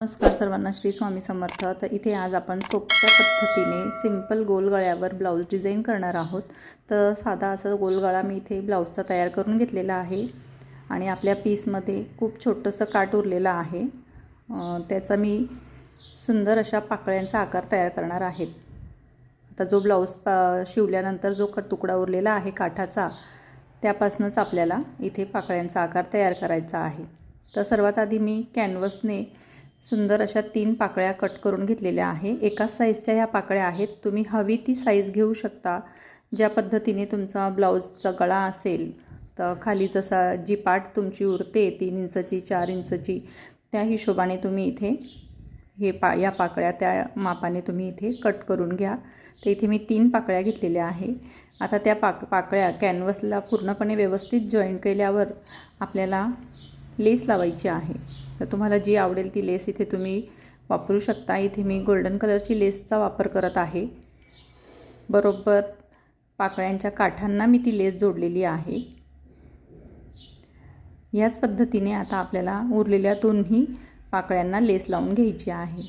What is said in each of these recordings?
नमस्कार सर्वांना श्री स्वामी समर्थ. तर इथे आज आपण सोप्या पद्धतीने सिंपल गोल गळ्यावर ब्लाऊज डिझाईन करणार आहोत. तर साधा असं गोल गळा मी इथे ब्लाऊजचा तयार करून घेतलेला आहे. आणि आपल्या पीसमध्ये खूप छोटंसं काट उरलेलं आहे. त्याचा मी सुंदर अशा पाकळ्यांचा आकार तयार करणार आहेत आता जो ब्लाऊज पा शिवल्यानंतर जो क तुकडा उरलेला आहे काठाचा त्यापासूनच आपल्याला इथे पाकळ्यांचा आकार तयार करायचा आहे. तर सर्वात आधी मी कॅनव्हसने सुंदर अशा तीन पाकळ्या कट करून घेतलेल्या आहे. एकाच साईजच्या ह्या पाकळ्या आहेत. तुम्ही हवी ती साईज घेऊ शकता. ज्या पद्धतीने तुमचा ब्लाऊजचा गळा असेल तर खाली जसा जी पाट तुमची उरते तीन इंचची चार इंचची त्या हिशोबाने तुम्ही इथे हे पा या पाकळ्या त्या मापाने तुम्ही इथे कट करून घ्या. तर इथे मी तीन पाकळ्या घेतलेल्या आहे. आता त्या पाक पाकळ्या कॅनव्हसला पूर्णपणे व्यवस्थित जॉईन केल्यावर आपल्याला लेस लावायची आहे. तर तुम्हाला जी आवडेल ती लेस इथे तुम्ही वापरू शकता. इथे मी गोल्डन कलरची लेसचा वापर करत आहे. बरोबर पाकळ्यांच्या काठांना मी ती लेस जोडलेली आहे. याच पद्धतीने आता आपल्याला उरलेल्या दोन्ही पाकळ्यांना लेस लावून घ्यायची आहे.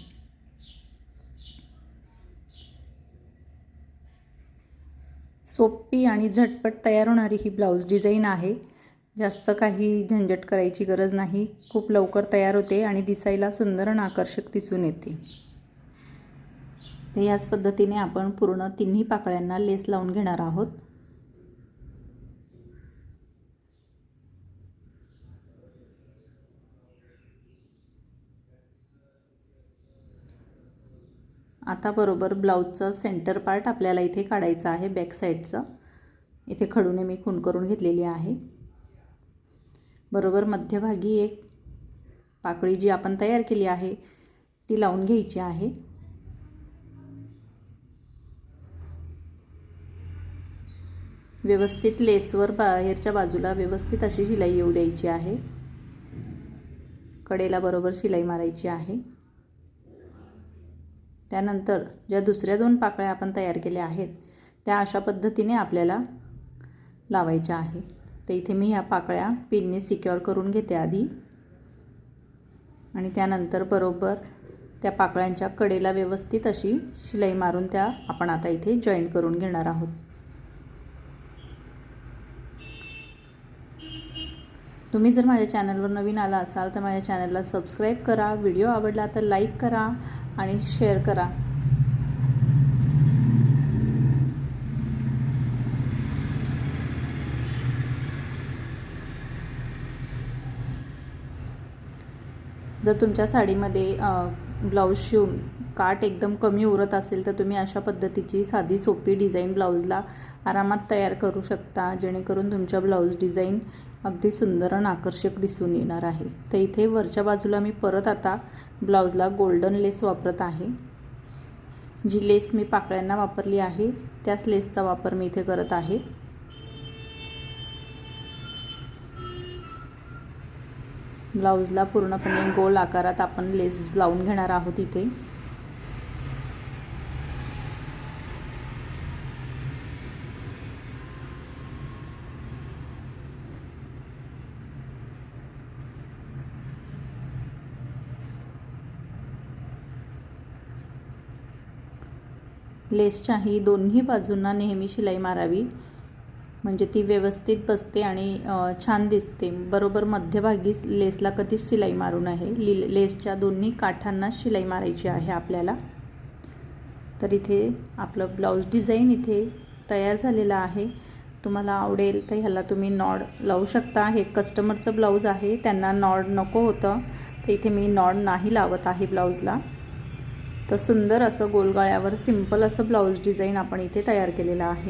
सोपी आणि झटपट तयार होणारी ही ब्लाऊज डिझाईन आहे. जास्त काही झंझट करायची गरज नाही. खूप लवकर तयार होते आणि दिसायला सुंदर आणि आकर्षक दिसून येते. तर याच पद्धतीने आपण पूर्ण तिन्ही पाकळ्यांना लेस लावून घेणार आहोत. आता बरोबर ब्लाऊजचं सेंटर पार्ट आपल्याला इथे काढायचं आहे बॅक साईडचं इथे खडूने मी खून करून घेतलेली आहे. बरोबर मध्यभागी एक पाकळी जी आपण तयार केली आहे ती लावून घ्यायची आहे. व्यवस्थित लेसवर बाहेरच्या बाजूला व्यवस्थित अशी शिलाई येऊ द्यायची आहे. कडेला बरोबर शिलाई मारायची आहे. त्यानंतर ज्या दुसऱ्या दोन पाकळ्या आपण तयार केल्या आहेत त्या अशा पद्धतीने आपल्याला लावायच्या आहे. तर इथे मी ह्या पाकळ्या पिनने सिक्युअर करून घेते आधी. आणि त्यानंतर बरोबर त्या पाकळ्यांच्या कडेला व्यवस्थित अशी शिलाई मारून त्या आपण आता इथे जॉईन करून घेणार आहोत. तुम्ही जर माझ्या चॅनलवर नवीन आला असाल तर माझ्या चॅनलला सबस्क्राईब करा. व्हिडिओ आवडला तर लाईक करा आणि शेअर करा. जर तुमच्या साडीमध्ये ब्लाऊज शिवून काट एकदम कमी उरत असेल तर तुम्ही अशा पद्धतीची साधी सोपी डिझाईन ब्लाऊजला आरामात तयार करू शकता जेणेकरून तुमच्या ब्लाऊज डिझाईन अगदी सुंदर आणि आकर्षक दिसून येणार आहे. तर इथे वरच्या बाजूला मी परत आता ब्लाऊजला गोल्डन लेस वापरत आहे. जी लेस मी पाकळ्यांना वापरली आहे त्याच लेसचा वापर मी इथे करत आहे. ब्लाऊजला पूर्णपणे गोल आकारात आपण लेस लावून घेणार आहोत इथे. लेसच्याही दोन्ही बाजूंना नेहमी शिलाई मारावी. म्हणजे ती व्यवस्थित बसते आणि छान दिसते. बरोबर मध्यभागी लेसला कधीच शिलाई मारू नये लि लेसच्या दोन्ही काठांना शिलाई मारायची आहे आपल्याला. तर इथे आपलं ब्लाऊज डिझाईन इथे तयार झालेलं आहे. तुम्हाला आवडेल तर ह्याला तुम्ही नॉड लावू शकता. हे कस्टमरचं ब्लाऊज आहे. त्यांना नॉड नको होतं. तर इथे मी नॉड नाही लावत आहे ब्लाऊजला. तर सुंदर असं गोलगाळ्यावर सिंपल असं ब्लाऊज डिझाईन आपण इथे तयार केलेलं आहे.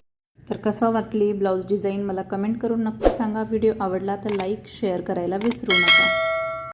तर कसं वाटली ब्लाऊज डिझाईन मला कमेंट करून नक्की सांगा. व्हिडिओ आवडला तर लाईक शेअर करायला विसरू नका.